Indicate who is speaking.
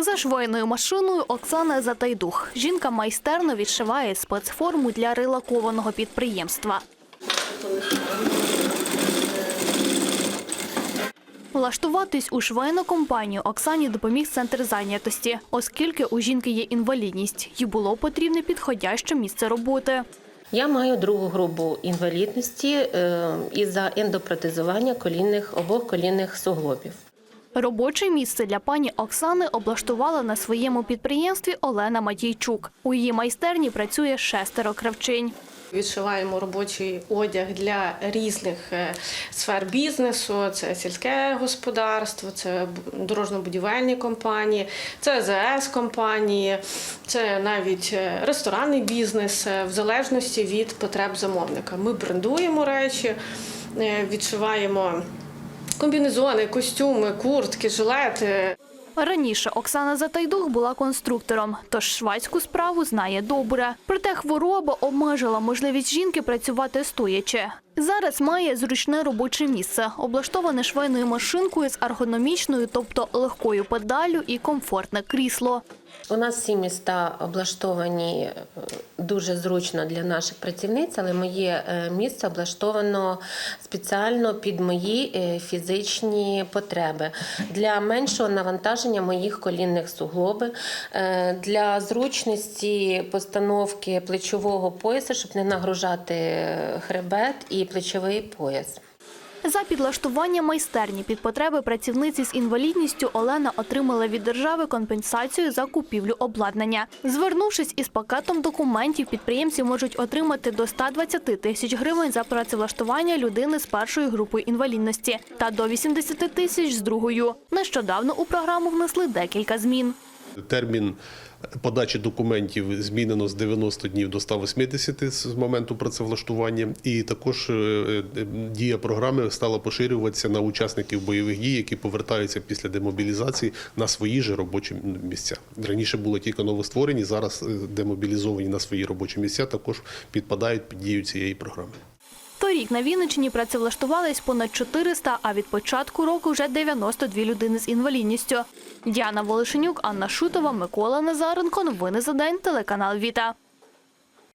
Speaker 1: За швейною машиною Оксана Затайдух. Жінка майстерно відшиває спецформу для релакованого підприємства. Влаштуватись у швейну компанію Оксані допоміг центр зайнятості, оскільки у жінки є інвалідність, їй було потрібне підходяще місце роботи.
Speaker 2: Я маю другу групу інвалідності е, із-за ендопротезування колінних обох колінних суглобів.
Speaker 1: Робоче місце для пані Оксани облаштувала на своєму підприємстві Олена Матійчук. У її майстерні працює шестеро кравчинь.
Speaker 3: Відшиваємо робочий одяг для різних е, сфер бізнесу. Це сільське господарство, це дорожньо-будівельні компанії, це ЗС компанії, це навіть е, ресторанний бізнес, е, в залежності від потреб замовника. Ми брендуємо речі, відшиваємо комбінезони, костюми, куртки, жилети.
Speaker 1: Раніше Оксана Затайдух була конструктором, тож швадську справу знає добре. Проте хвороба обмежила можливість жінки працювати стоячи. Зараз має зручне робоче місце, облаштоване швейною машинкою з ергономічною, тобто легкою педаллю і комфортне крісло.
Speaker 2: У нас всі міста облаштовані е, дуже зручно для наших працівниць, але моє е, місце облаштовано спеціально під мої е, фізичні потреби для меншого навантаження моїх колінних суглоби, е, для зручності постановки плечового пояса, щоб не нагружати хребет і плечовий пояс.
Speaker 1: За підлаштування майстерні під потреби працівниці з інвалідністю Олена отримала від держави компенсацію за купівлю обладнання. Звернувшись із пакетом документів, підприємці можуть отримати до 120 тисяч гривень за працевлаштування людини з першою групою інвалідності та до 80 тисяч з другою. Нещодавно у програму внесли декілька змін.
Speaker 4: Термін подачі документів змінено з 90 днів до 180 з моменту працевлаштування, і також е, е, дія програми стала поширюватися на учасників бойових дій, які повертаються після демобілізації на свої ж робочі місця. Раніше були тільки новостворені, зараз е, демобілізовані на свої робочі місця також підпадають під дію цієї програми.
Speaker 1: Торік на Вінниччині працевлаштувались понад 400, а від початку року вже 92 людини з інвалідністю. Діана Волошенюк, Анна Шутова, Микола Назаренко. Новини за день. Телеканал Віта.